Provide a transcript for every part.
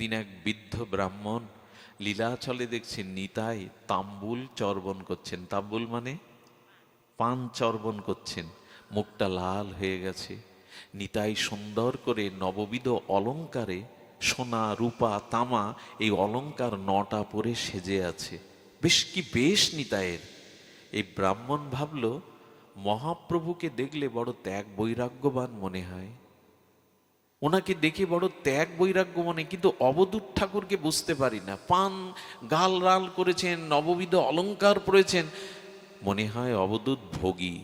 একদিন এক বৃদ্ধ ব্রাহ্মণ লীলাচলে দেখছেন নিতাই তাম্বুল চর্বণ করছেন। তাম্বুল মানে পান চর্বণ করছেন। মুখটা লাল হয়ে গেছে। নিতাই সুন্দর করে নববিধ অলংকারে সোনা, রূপা, তামা এই অলঙ্কার নটা পরে সেজে আছে। বেশ কি বেশ নিতায়ের এই ব্রাহ্মণ ভাবল, মহাপ্রভুকে দেখলে বড় ত্যাগ বৈরাগ্যবান মনে হয়। ওনাকে দেখে বড় ত্যাগ বৈরাগ্য মনে কিন্তু অবধূত ঠাকুরকে বুঝতে পারি না। পান, গাল রাল করেছেন, নববিধ অলঙ্কার পরেছেন। মনে হয় অবধূত ভোগী।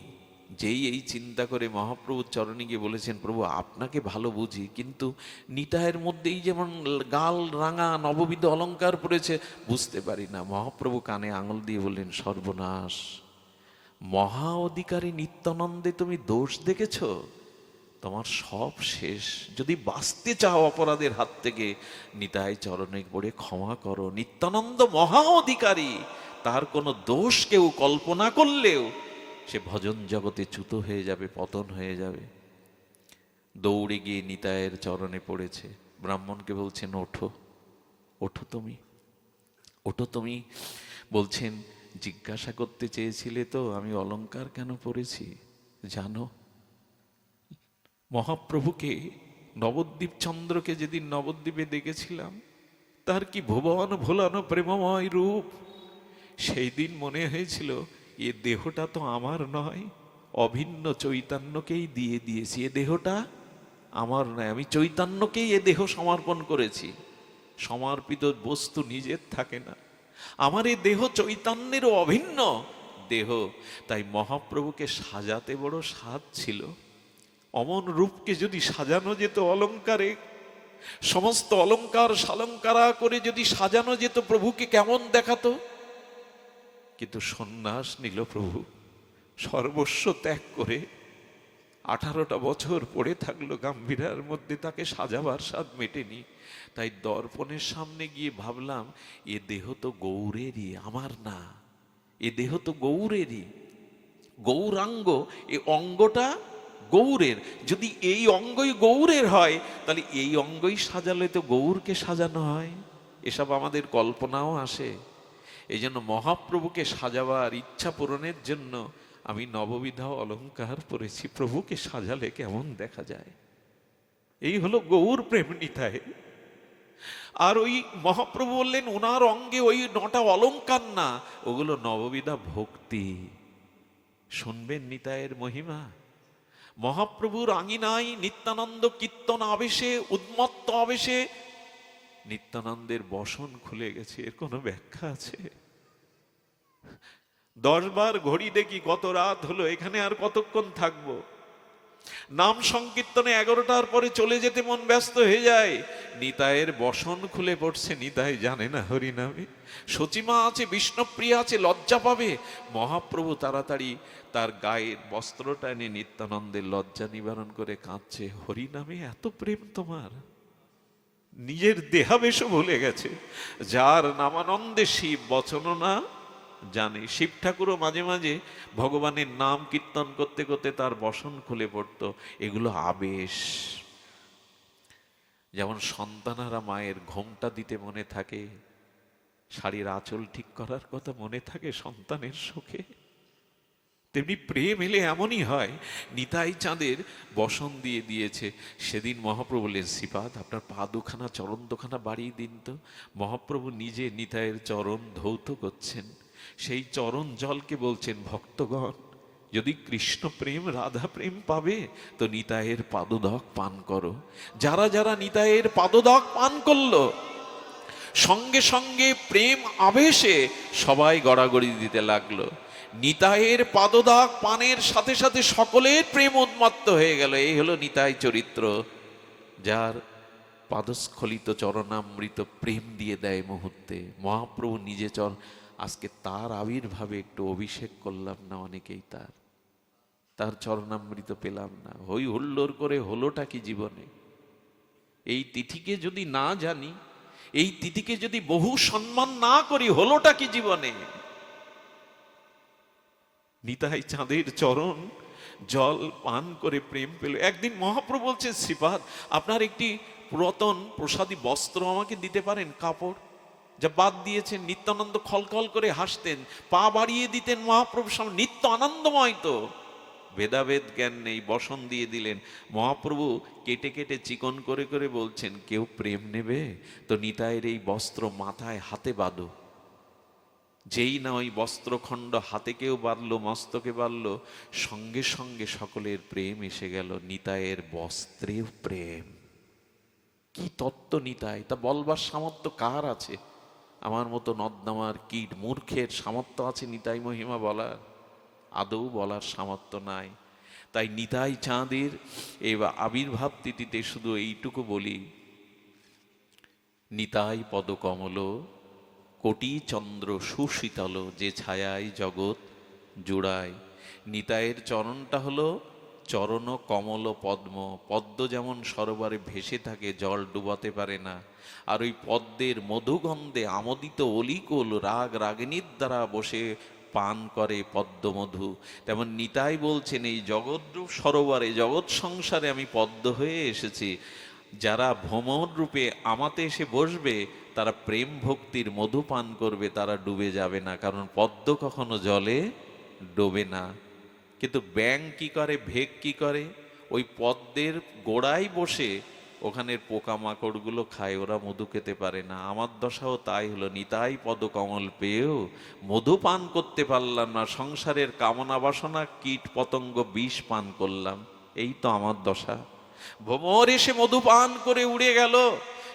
যেই এই চিন্তা করে মহাপ্রভুর চরণে গিয়ে বলেছেন, প্রভু, আপনাকে ভালো বুঝি, কিন্তু নিতায়ের মধ্যেই যেমন গাল রাঙা নববিধ অলঙ্কার পড়েছে বুঝতে পারি না। মহাপ্রভু কানে আঙুল দিয়ে বললেন, সর্বনাশ। মহা অধিকারী নিত্যানন্দে তুমি দোষ দেখেছ? তোমার সব শেষ। যদি বাঁচতে চাও অপরাধের হাত থেকে, নিতাই চরণে পড়ে ক্ষমা করো। নিত্যানন্দ মহা অধিকারী তার কোনো দোষ কেউ কল্পনা করলেও সে ভজন জগতে চ্যুত হয়ে যাবে, পতন হয়ে যাবে। দৌড়ে গিয়ে নিতায়ের চরণে পড়েছে। ব্রাহ্মণকে বলছেন, ওঠো ওঠো তুমি ওঠো তুমি। বলছেন, জিজ্ঞাসা করতে চেয়েছিলে তো, আমি অলংকার কেন পড়েছি জানো মহাপ্রভুকে, নবদ্বীপ চন্দ্রকে যেদিন নবদ্বীপে দেখেছিলাম, তার কি ভুবন ভোলানো প্রেমময় রূপ? সেই দিন মনে হয়েছিল, এ দেহটা তো আমার নয়, অভিন্ন চৈতন্যকেই দিয়ে দিয়েছি। এ দেহটা আমার নয়, আমি চৈতন্যকেই এ দেহ সমর্পণ করেছি। সমর্পিত বস্তু নিজের থাকে না। আমার এ দেহ চৈতন্যেরও অভিন্ন দেহ। তাই মহাপ্রভুকে সাজাতে বড় স্বাদ ছিল। অমন রূপকে যদি সাজানো যেত অলঙ্কারে, সমস্ত অলঙ্কার সালঙ্কারা করে যদি সাজানো যেত, প্রভুকে কেমন দেখাতো? কিন্তু সন্ন্যাস নিল প্রভু, সর্বস্ব ত্যাগ করে আঠারোটা বছর পড়ে থাকল গাম্ভীরার মধ্যে তাকে সাজাবার স্বাদ মেটেনি। তাই দর্পণের সামনে গিয়ে ভাবলাম, এ দেহ তো গৌরেরই, আমার না। এ দেহ তো গৌরেরই। গৌরাঙ্গ, এ অঙ্গটা গৌরের। যদি এই অঙ্গই গৌরের হয়, তাহলে এই অঙ্গই সাজালে তো গৌরকে সাজানো হয়। এসব আমাদের কল্পনাও আসে। এই জন্য মহাপ্রভুকে সাজাবার ইচ্ছা পূরণের জন্য আমি নববিধা অলংকার পরেছি। প্রভুকে সাজালে কেমন দেখা যায়? এই হলো গৌর প্রেম নিতায় আর ওই মহাপ্রভু বললেন, ওনার অঙ্গে ওই নটা অলঙ্কার না, ওগুলো নববিধা ভক্তি। শুনবেন নিতায়ের মহিমা। মহাপ্রভুর আঙিনায় নিত্যানন্দ কীর্তন আবেশে উদ্মত্ত আবেশে। নিত্যানন্দের বসন খুলে গেছে, এর কোনো ব্যাখ্যা আছে? দশবার ঘড়ি দেখি কত রাত হলো, এখানে আর কতক্ষণ থাকব? নাম সংকীর্তনে এগারোটার পরে চলে যেতে মন ব্যস্ত হয়ে যায়। নিতায়ের বসন খুলে পড়ছে, নিতাই জানে না হরিনামে সচিমা আছে, বিষ্ণুপ্রিয়া আছে, লজ্জা পাবে। মহাপ্রভু তাড়াতাড়ি তার গায়ের বস্ত্রটা এনে নিত্যানন্দের লজ্জা নিবারণ করে কাঁদছে হরিনামে এত প্রেম তোমার। নিজের দেহাবেশও ভুলে গেছে। যার নামানন্দে শিব বচন না জানে। শিব ঠাকুরও মাঝে মাঝে ভগবানের নাম কীর্তন করতে করতে তার বসন খুলে পড়ত। এগুলো আবেশ। যেমন সন্তানারা মায়ের ঘোমটা দিতে মনে থাকে, শাড়ির আঁচল ঠিক করার কথা মনে থাকে সন্তানের শোকে। তেমনি প্রেম এলে এমনই হয়, নিতাই চাঁদের বসন দিয়ে দিয়েছে। সেদিন মহাপ্রভু বললেন, শ্রীপাদ, আপনার পা দুখানা চরণ দুখানা বাড়িয়ে দিন তো। মহাপ্রভু নিজে নিতাইয়ের চরণ ধৌত করছেন। সেই চরণ জলকে বলছেন, ভক্তগণ, যদি কৃষ্ণ প্রেম, রাধা প্রেম পাবে, তো নিতাইয়ের পাদদক পান করো। যারা যারা নিতায়ের পাদদক পান করল, সঙ্গে সঙ্গে প্রেম আবেশে সবাই গড়াগড়ি দিতে লাগল। নিতায়ের পাদদাগ পানের সাথে সাথে সকলের প্রেম উন্মত্ত হয়ে গেল। এই হলো নিতাই চরিত্র, যার পাদস্খলিত চরণামৃত প্রেম দিয়ে দেয় মুহূর্তে। মহাপ্রভু নিজে চর আজকে তার আবির্ভাবে একটু অভিষেক করলাম না, অনেকেই তার। তার চরণামৃত পেলাম না। হই হুল্লোর করে হলোটা কি জীবনে? এই তিথিকে যদি না জানি, এই তিথিকে যদি বহু সম্মান না করি, হলোটা কি জীবনে? নিতাই চাঁদের চরণ, জল পান করে প্রেম পেল। একদিন মহাপ্রভু বলছেন, শ্রীপাদ, আপনার একটি পুরাতন প্রসাদী বস্ত্র আমাকে দিতে পারেন? কাপড়? যা বাদ দিয়েছেন নিত্যানন্দ খলখল করে হাসতেন, পা বাড়িয়ে দিতেন মহাপ্রভু সামনে নিত্য আনন্দময় তো। ভেদাভেদ জ্ঞান নেই, বসন দিয়ে দিলেন। মহাপ্রভু কেটে কেটে চিকন করে করে বলছেন, কেউ প্রেম নেবে? তো নিতাইয়ের এই বস্ত্র মাথায় হাতে বাঁধো। যেই না ওই বস্ত্রখণ্ড হাতে কেউ বাঁধলো, মস্তকে বাঁধলো, সঙ্গে সঙ্গে সকলের প্রেম এসে গেল নিতায়ের বস্ত্রেও প্রেম। কি তত্ত্ব নিতাই? তা বলবার সামর্থ্য কার আছে? আমার মতো নর্দমার কীট মূর্খের সামর্থ্য আছে নিতাই মহিমা বলার, আদৌ বলার সামর্থ্য নাই। তাই নিতাই চাঁদের এই আবির্ভাব তিথিতে শুধু এইটুকু বলি, নিতাই পদকমল, কোটি চন্দ্র সুশীতল যে ছায়ায় জগৎ জুড়ায়। নিতাইয়ের চরণটা হলো চরণ, কমল, পদ্ম পদ্ম যেমন সরোবরে ভেসে থাকে, জল ডুবাতে পারে না। আর ওই পদ্মের মধুগন্ধে আমোদিত অলিকোল রাগ রাগিনীর দ্বারা বসে পান করে পদ্মমধু। তেমন নিতাই বলছেন, এই জগৎরূপ সরোবরে, জগৎ সংসারে আমি পদ্ম হয়ে এসেছি। যারা ভ্রমণ রূপে আমাতে এসে বসবে, তারা প্রেম ভক্তির মধু পান করবে, তারা ডুবে যাবে না। কারণ পদ্ম কখনো জলে ডোবে না। কিন্তু ব্যাং কি করে ভেগ কি করে, ওই পদ্মের গোড়ায় বসে ওখানের পোকামাকড়গুলো খায়, ওরা মধু খেতে পারে না। আমার দশাও তাই হলো, নিতাই পদকমল পেয়েও মধু পান করতে পারলাম না, সংসারের কামনা বাসনা, কীট পতঙ্গ বিষ পান করলাম। এই তো আমার দশা। ভ্রমর এসে মধু পান করে উড়ে গেল।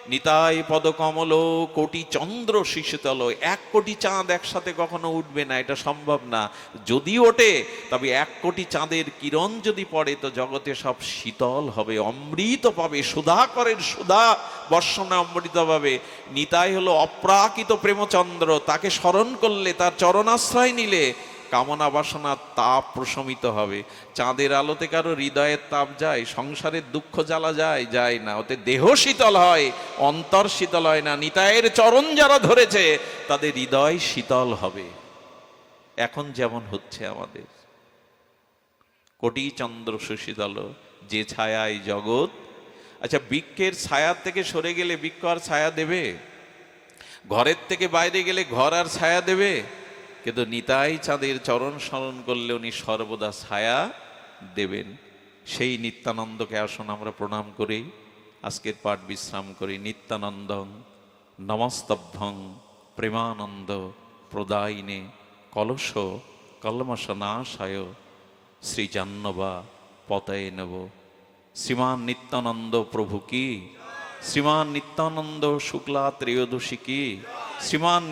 নিতাই পদকমল, কোটি চন্দ্র শিশুতল এক কোটি চাঁদ একসাথে কখনো উঠবে না, এটা সম্ভব না। যদি ওঠে, তবে এক কোটি চাঁদের কিরণ যদি পড়ে, তো জগতে সব শীতল হবে। অমৃত পাবে সুধাকরের সুধা, বর্ষণে অমৃত পাবে। নিতাই হলো অপ্রাকৃত প্রেমচন্দ্র, তাকে স্মরণ করলে, তার চরণাশ্রয় নিলে কামনা বাসনার তাপ প্রশমিত হবে। চাঁদের আলোতে কারও হৃদয়ের তাপ যায়, সংসারের দুঃখ জ্বালা যায় যায় না। ওতে দেহ শীতল হয়, অন্তর শীতল হয় না। নিতায়ের চরণ যারা ধরেছে, তাদের হৃদয় শীতল হবে। এখন যেমন হচ্ছে আমাদের। কোটি চন্দ্র সুশীতল, যে ছায়ায় জগৎ। আচ্ছা বৃক্ষের ছায়ার থেকে সরে গেলে বৃক্ষ আর ছায়া দেবে? ঘরের থেকে বাইরে গেলে ঘর আর ছায়া দেবে? কিন্তু নিতাই চাঁদের চরণ স্মরণ করলে উনি সর্বদা ছায়া দেবেন। সেই নিত্যানন্দকে আসুন আমরা প্রণাম করি। আজকের পাঠ বিশ্রাম করি। নিত্যানন্দং নমস্তভ্যং প্রেমানন্দ প্রদায়িনে কলস কলমশনাশায় শ্রীজান্নবা পতয়ে নব শ্রীমান নিত্যানন্দ প্রভু কি? শ্রীমান নিত্যানন্দ শুক্লা ত্রয়োদশী কি? শ্রীমান